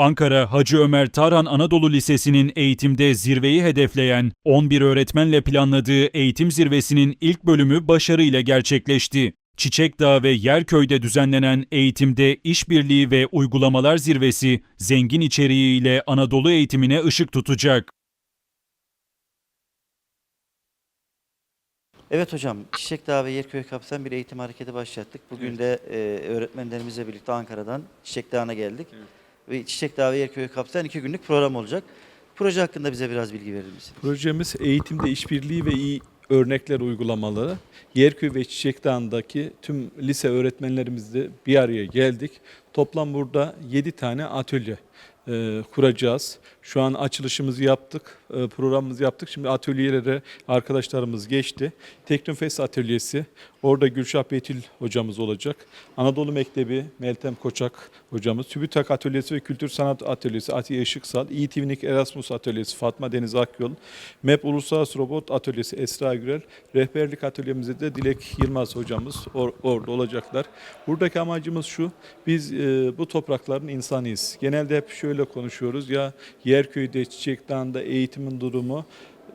Ankara Hacı Ömer Tarhan Anadolu Lisesi'nin eğitimde zirveyi hedefleyen 11 öğretmenle planladığı eğitim zirvesinin ilk bölümü başarıyla gerçekleşti. Çiçekdağ ve Yerköy'de düzenlenen eğitimde işbirliği ve uygulamalar zirvesi zengin içeriğiyle Anadolu eğitimine ışık tutacak. Evet hocam, Çiçekdağ ve Yerköy kapsayan bir eğitim hareketi başlattık. Bugün de e, öğretmenlerimizle birlikte Ankara'dan Çiçekdağ'a geldik. Ve Çiçekdağ ve Yerköy'ü kapsayan iki günlük program olacak. Proje hakkında bize biraz bilgi verir misiniz? Projemiz eğitimde işbirliği ve iyi örnekler uygulamaları. Yerköy ve Çiçekdağ'ındaki tüm lise öğretmenlerimizle bir araya geldik. Toplam burada 7 tane atölye e, kuracağız. Şu an açılışımızı yaptık, e, programımızı yaptık. Şimdi atölyelere arkadaşlarımız geçti. Teknofest atölyesi, orada Gülşah Betül hocamız olacak. Anadolu Mektebi, Meltem Koçak hocamız. TÜBİTAK Atölyesi ve Kültür Sanat Atölyesi Atiye Işıksal. İTV'nik Erasmus Atölyesi Fatma Deniz Akyol. MEP Uluslararası Robot Atölyesi Esra Gürel. Rehberlik atölyemizde de Dilek Yılmaz hocamız or- orada olacaklar. Buradaki amacımız şu, biz e, bu toprakların insanıyız. Genelde hep şöyle konuşuyoruz ya Yerköy'de, Çiçek Dağı'nda eğitimin durumu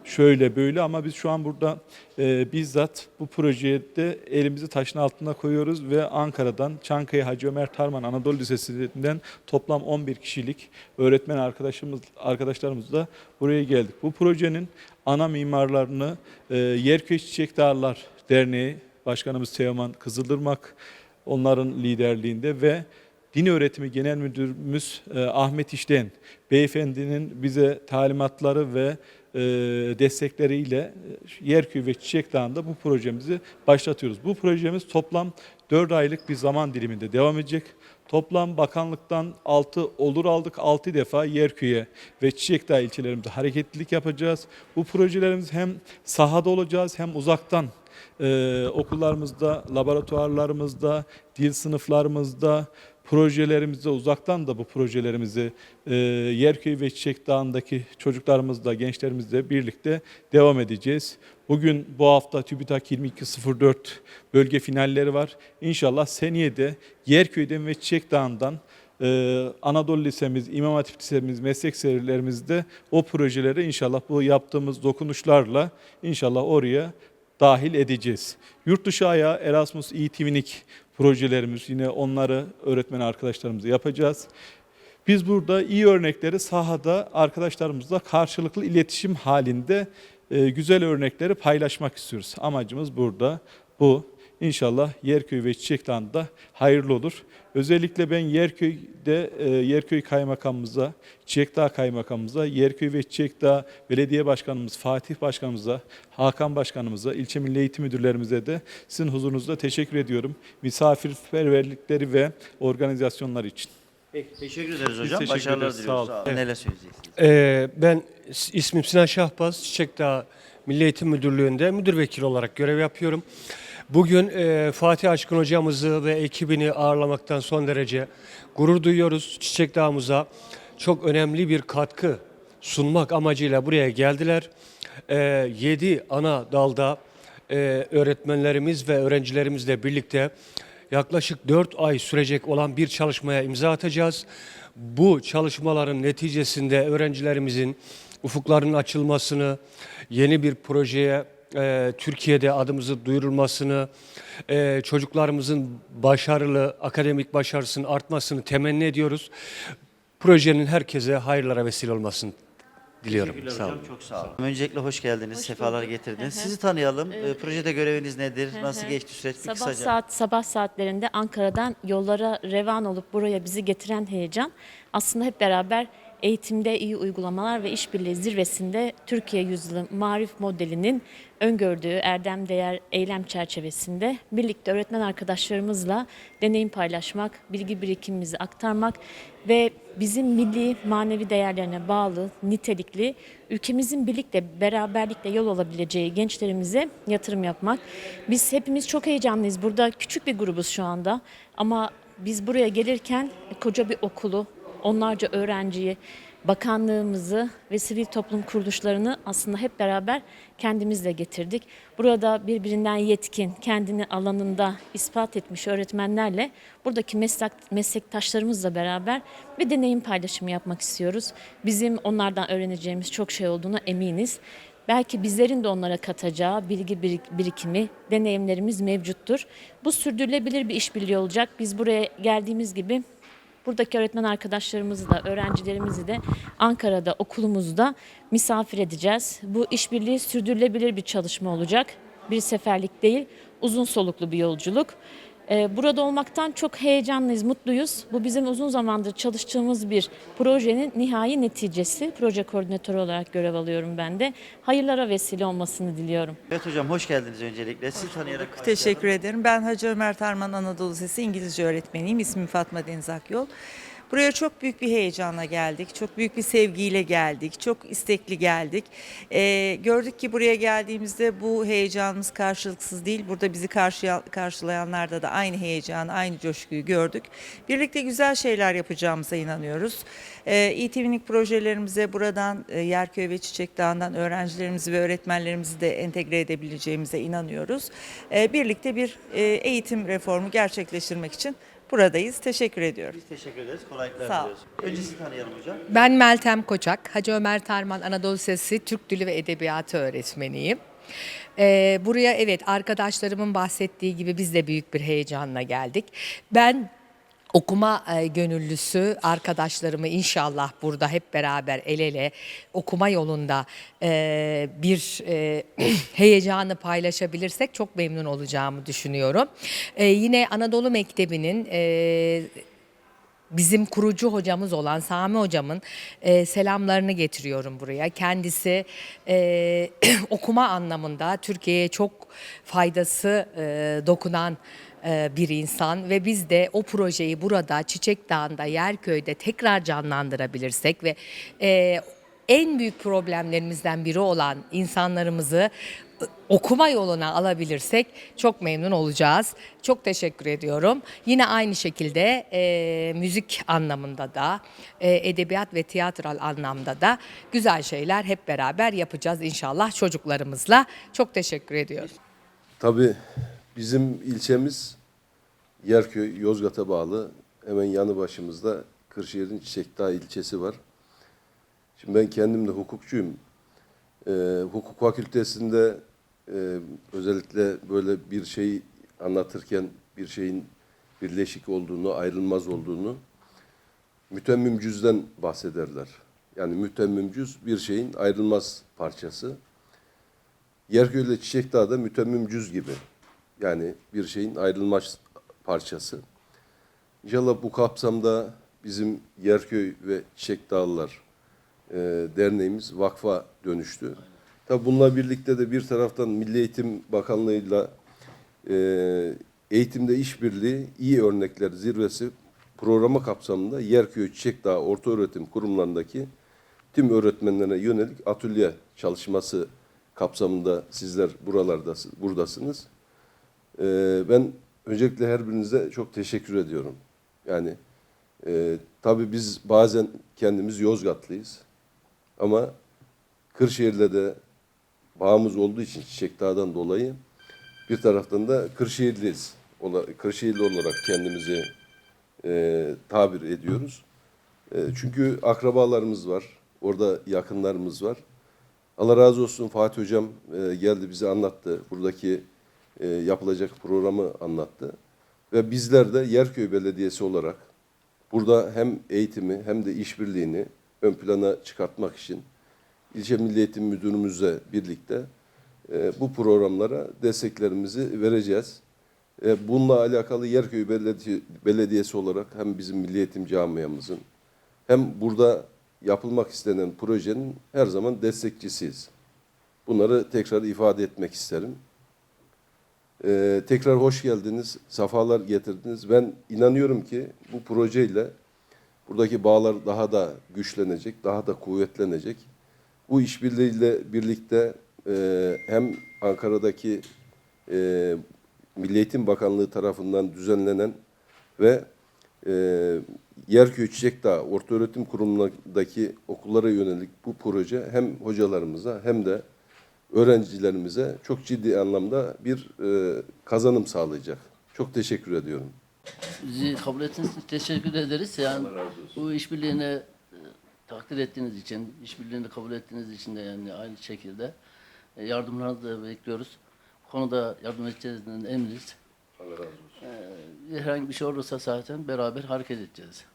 şöyle böyle ama biz şu an burada e, bizzat bu projede elimizi taşın altına koyuyoruz ve Ankara'dan Çankaya Hacı Ömer Tarman Anadolu Lisesi'nden toplam 11 kişilik öğretmen arkadaşımız arkadaşlarımızla buraya geldik. Bu projenin ana mimarlarını e, Yerköy Çiçek Dağlar Derneği Başkanımız Teoman Kızılırmak onların liderliğinde ve Din Öğretimi Genel Müdürümüz e, Ahmet İşten beyefendinin bize talimatları ve e, destekleriyle e, Yerköy ve Çiçek Dağı'nda bu projemizi başlatıyoruz. Bu projemiz toplam 4 aylık bir zaman diliminde devam edecek. Toplam bakanlıktan 6 olur aldık 6 defa Yerköy'e ve Çiçekdağ ilçelerimizde hareketlilik yapacağız. Bu projelerimiz hem sahada olacağız hem uzaktan e, okullarımızda, laboratuvarlarımızda, dil sınıflarımızda, projelerimizde uzaktan da bu projelerimizi e, Yerköy ve Çiçek Dağı'ndaki çocuklarımızla, gençlerimizle birlikte devam edeceğiz. Bugün bu hafta TÜBİTAK 2204 bölge finalleri var. İnşallah seneye de Yerköy'den ve Çiçek Dağı'ndan ee, Anadolu Lisemiz, İmam Hatip Lisemiz, meslek serilerimizde o projeleri inşallah bu yaptığımız dokunuşlarla inşallah oraya dahil edeceğiz. Yurt dışı ayağı Erasmus eğitimlik projelerimiz yine onları öğretmen arkadaşlarımızla yapacağız. Biz burada iyi örnekleri sahada arkadaşlarımızla karşılıklı iletişim halinde e, güzel örnekleri paylaşmak istiyoruz. Amacımız burada bu. İnşallah Yerköy ve Çiçekdağ'da hayırlı olur. Özellikle ben Yerköy'de e, Yerköy Kaymakamımıza, Çiçekdağ Kaymakamımıza, Yerköy ve Çiçekdağ Belediye Başkanımız Fatih Başkanımıza, Hakan Başkanımıza, ilçe milli eğitim müdürlerimize de sizin huzurunuzda teşekkür ediyorum. Misafirperverlikleri ve organizasyonlar için. Peki, teşekkür ederiz hocam. teşekkür Başarılar ederiz, diliyoruz. sağ olun. Sağ olun. Neler söyleyeceksiniz? Ee, ben is- ismim Sinan Şahbaz, Çiçekdağ Milli Eğitim Müdürlüğü'nde müdür vekili olarak görev yapıyorum. Bugün e, Fatih Aşkın hocamızı ve ekibini ağırlamaktan son derece gurur duyuyoruz. Çiçekdağ'ımıza çok önemli bir katkı sunmak amacıyla buraya geldiler. 7 ana dalda e, öğretmenlerimiz ve öğrencilerimizle birlikte yaklaşık 4 ay sürecek olan bir çalışmaya imza atacağız. Bu çalışmaların neticesinde öğrencilerimizin ufuklarının açılmasını, yeni bir projeye e, Türkiye'de adımızı duyurulmasını, e, çocuklarımızın başarılı, akademik başarısının artmasını temenni ediyoruz. Projenin herkese hayırlara vesile olmasını diliyorum. Sağ olun. Çok sağ olun. Öncelikle hoş geldiniz. Hoş sefalar bulduk. getirdiniz. Hı hı. Sizi tanıyalım. Ee, Ee, projede göreviniz nedir? Hı Nasıl geçti süreç? Bir Sabah kısaca. saat sabah saatlerinde Ankara'dan yollara revan olup buraya bizi getiren heyecan aslında hep beraber eğitimde iyi uygulamalar ve işbirliği zirvesinde Türkiye Yüzyılı Marif modelinin öngördüğü erdem değer eylem çerçevesinde birlikte öğretmen arkadaşlarımızla deneyim paylaşmak, bilgi birikimimizi aktarmak ve bizim milli manevi değerlerine bağlı, nitelikli, ülkemizin birlikte, beraberlikle yol alabileceği gençlerimize yatırım yapmak. Biz hepimiz çok heyecanlıyız. Burada küçük bir grubuz şu anda ama biz buraya gelirken koca bir okulu, onlarca öğrenciyi, bakanlığımızı ve sivil toplum kuruluşlarını aslında hep beraber kendimizle getirdik. Burada birbirinden yetkin, kendini alanında ispat etmiş öğretmenlerle buradaki meslek, meslektaşlarımızla beraber bir deneyim paylaşımı yapmak istiyoruz. Bizim onlardan öğreneceğimiz çok şey olduğuna eminiz. Belki bizlerin de onlara katacağı bilgi birik- birikimi, deneyimlerimiz mevcuttur. Bu sürdürülebilir bir işbirliği olacak. Biz buraya geldiğimiz gibi buradaki öğretmen arkadaşlarımızı da, öğrencilerimizi de Ankara'da, okulumuzda misafir edeceğiz. Bu işbirliği sürdürülebilir bir çalışma olacak. Bir seferlik değil, uzun soluklu bir yolculuk. Ee, Burada olmaktan çok heyecanlıyız, mutluyuz. Bu bizim uzun zamandır çalıştığımız bir projenin nihai neticesi. Proje koordinatörü olarak görev alıyorum ben de. Hayırlara vesile olmasını diliyorum. Evet hocam hoş geldiniz öncelikle. Sizi tanıyarak başlayalım. Teşekkür ederim. Ben Hacı Ömer Tarman Anadolu Lisesi İngilizce öğretmeniyim. İsmim Fatma Deniz Akyol. Buraya çok büyük bir heyecanla geldik. Çok büyük bir sevgiyle geldik. Çok istekli geldik. Ee, gördük ki buraya geldiğimizde bu heyecanımız karşılıksız değil. Burada bizi karşıya, karşılayanlarda da aynı heyecanı, aynı coşkuyu gördük. Birlikte güzel şeyler yapacağımıza inanıyoruz. Ee, İTV'nik projelerimize buradan e, Yerköy ve Çiçek Dağı'ndan öğrencilerimizi ve öğretmenlerimizi de entegre edebileceğimize inanıyoruz. Ee, birlikte bir e, eğitim reformu gerçekleştirmek için buradayız. Teşekkür ediyorum. Biz teşekkür ederiz. Kolaylıklar Sağ ol. diliyoruz. Önce sizi tanıyalım hocam. Ben Meltem Koçak, Hacı Ömer Tarman Anadolu Lisesi Türk Dili ve Edebiyatı öğretmeniyim. Ee, buraya evet arkadaşlarımın bahsettiği gibi biz de büyük bir heyecanla geldik. Ben okuma e, gönüllüsü arkadaşlarımı inşallah burada hep beraber el ele okuma yolunda e, bir e, heyecanı paylaşabilirsek çok memnun olacağımı düşünüyorum. Yine Anadolu Mektebi'nin bizim kurucu hocamız olan Sami hocamın selamlarını getiriyorum buraya. Kendisi okuma anlamında Türkiye'ye çok faydası e, dokunan bir insan ve biz de o projeyi burada Çiçek Dağı'nda, Yerköy'de tekrar canlandırabilirsek ve e, en büyük problemlerimizden biri olan insanlarımızı ı, okuma yoluna alabilirsek çok memnun olacağız. Çok teşekkür ediyorum. Yine aynı şekilde e, müzik anlamında da, e, edebiyat ve tiyatral anlamda da güzel şeyler hep beraber yapacağız inşallah çocuklarımızla. Çok teşekkür ediyorum. Tabii bizim ilçemiz Yerköy, Yozgat'a bağlı. Hemen yanı başımızda Kırşehir'in Çiçekdağ ilçesi var. Şimdi ben kendim de hukukçuyum. Ee, hukuk fakültesinde e, özellikle böyle bir şey anlatırken bir şeyin birleşik olduğunu, ayrılmaz olduğunu mütemmim cüzden bahsederler. Yani mütemmim cüz bir şeyin ayrılmaz parçası. Yerköy ile Çiçekdağ da mütemmim cüz gibi. Yani bir şeyin ayrılmaz parçası. İnşallah bu kapsamda bizim Yerköy ve Çiçekdağlılar e, derneğimiz vakfa dönüştü. Tabi bununla birlikte de bir taraftan Milli Eğitim Bakanlığı'yla e, eğitimde işbirliği iyi örnekler zirvesi programı kapsamında Yerköy Çiçekdağ Ortaöğretim Kurumlarındaki tüm öğretmenlere yönelik atölye çalışması kapsamında sizler buralardasınız, buradasınız. Ee, ben öncelikle her birinize çok teşekkür ediyorum. Yani e, tabii biz bazen kendimiz Yozgatlıyız ama Kırşehir'le de bağımız olduğu için Çiçek Dağı'dan dolayı bir taraftan da Kırşehirliyiz. Kırşehirli olarak kendimizi e, tabir ediyoruz. E, çünkü akrabalarımız var, orada yakınlarımız var. Allah razı olsun Fatih Hocam e, geldi bize anlattı. Buradaki e, yapılacak programı anlattı. Ve bizler de Yerköy Belediyesi olarak burada hem eğitimi hem de işbirliğini ön plana çıkartmak için ilçe Milli Eğitim Müdürümüzle birlikte e, bu programlara desteklerimizi vereceğiz. E, bununla alakalı Yerköy Beledi- Belediyesi olarak hem bizim Milli Eğitim camiamızın hem burada yapılmak istenen projenin her zaman destekçisiyiz. Bunları tekrar ifade etmek isterim. Ee, tekrar hoş geldiniz, safalar getirdiniz. Ben inanıyorum ki bu projeyle buradaki bağlar daha da güçlenecek, daha da kuvvetlenecek. Bu işbirliğiyle birlikte e, hem Ankara'daki e, Milli Eğitim Bakanlığı tarafından düzenlenen ve e, Yerköy Çiçekdağ Ortaöğretim Kurumu'ndaki okullara yönelik bu proje hem hocalarımıza hem de öğrencilerimize çok ciddi anlamda bir e, kazanım sağlayacak. Çok teşekkür ediyorum. Bizi kabul ettiğiniz için teşekkür ederiz. Yani bu işbirliğine e, takdir ettiğiniz için, işbirliğini kabul ettiğiniz için de yani aynı şekilde e, yardımlarınızı da bekliyoruz. Bu konuda yardım edeceğinizden eminiz. Allah razı olsun. E, herhangi bir şey olursa zaten beraber hareket edeceğiz.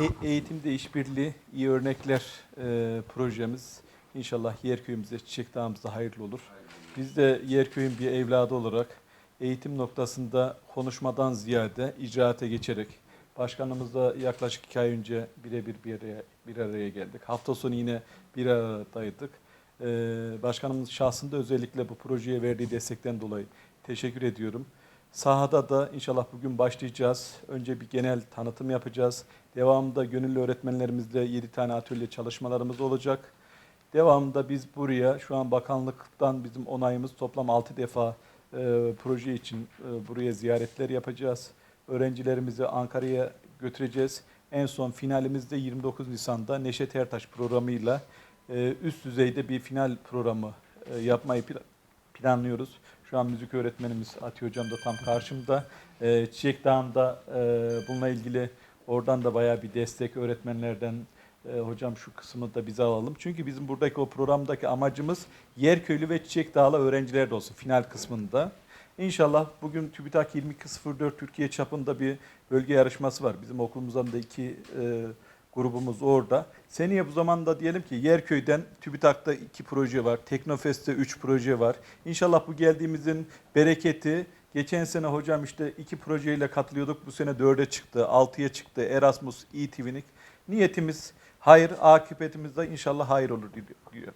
E- eğitimde işbirliği, iyi örnekler e, projemiz inşallah Yerköy'ümüze, Çiçek Dağımızda hayırlı olur. Biz de Yerköy'ün bir evladı olarak eğitim noktasında konuşmadan ziyade icraate geçerek başkanımızla yaklaşık iki ay önce birebir bir araya, bir araya geldik. Hafta sonu yine bir aradaydık. E, başkanımız şahsında özellikle bu projeye verdiği destekten dolayı teşekkür ediyorum. Sahada da inşallah bugün başlayacağız. Önce bir genel tanıtım yapacağız. Devamında gönüllü öğretmenlerimizle 7 tane atölye çalışmalarımız olacak. Devamında biz buraya şu an bakanlıktan bizim onayımız toplam 6 defa e, proje için e, buraya ziyaretler yapacağız. Öğrencilerimizi Ankara'ya götüreceğiz. En son finalimizde 29 Nisan'da Neşet Ertaş programıyla e, üst düzeyde bir final programı e, yapmayı pla- planlıyoruz. Şu an müzik öğretmenimiz Ati Hocam da tam karşımda. E, Çiçek Dağı'nda e, bununla ilgili oradan da bayağı bir destek öğretmenlerden e, hocam şu kısmı da bize alalım. Çünkü bizim buradaki o programdaki amacımız Yerköylü ve Çiçek Dağlı öğrenciler de olsun final kısmında. İnşallah bugün TÜBİTAK 2204 Türkiye çapında bir bölge yarışması var. Bizim okulumuzdan da iki e, grubumuz orada. Seneye bu zamanda diyelim ki Yerköy'den TÜBİTAK'ta iki proje var. Teknofest'te üç proje var. İnşallah bu geldiğimizin bereketi Geçen sene hocam işte iki projeyle katılıyorduk. Bu sene dörde çıktı, altıya çıktı. Erasmus, e-Twinning. Niyetimiz hayır, akıbetimiz de inşallah hayır olur diyor.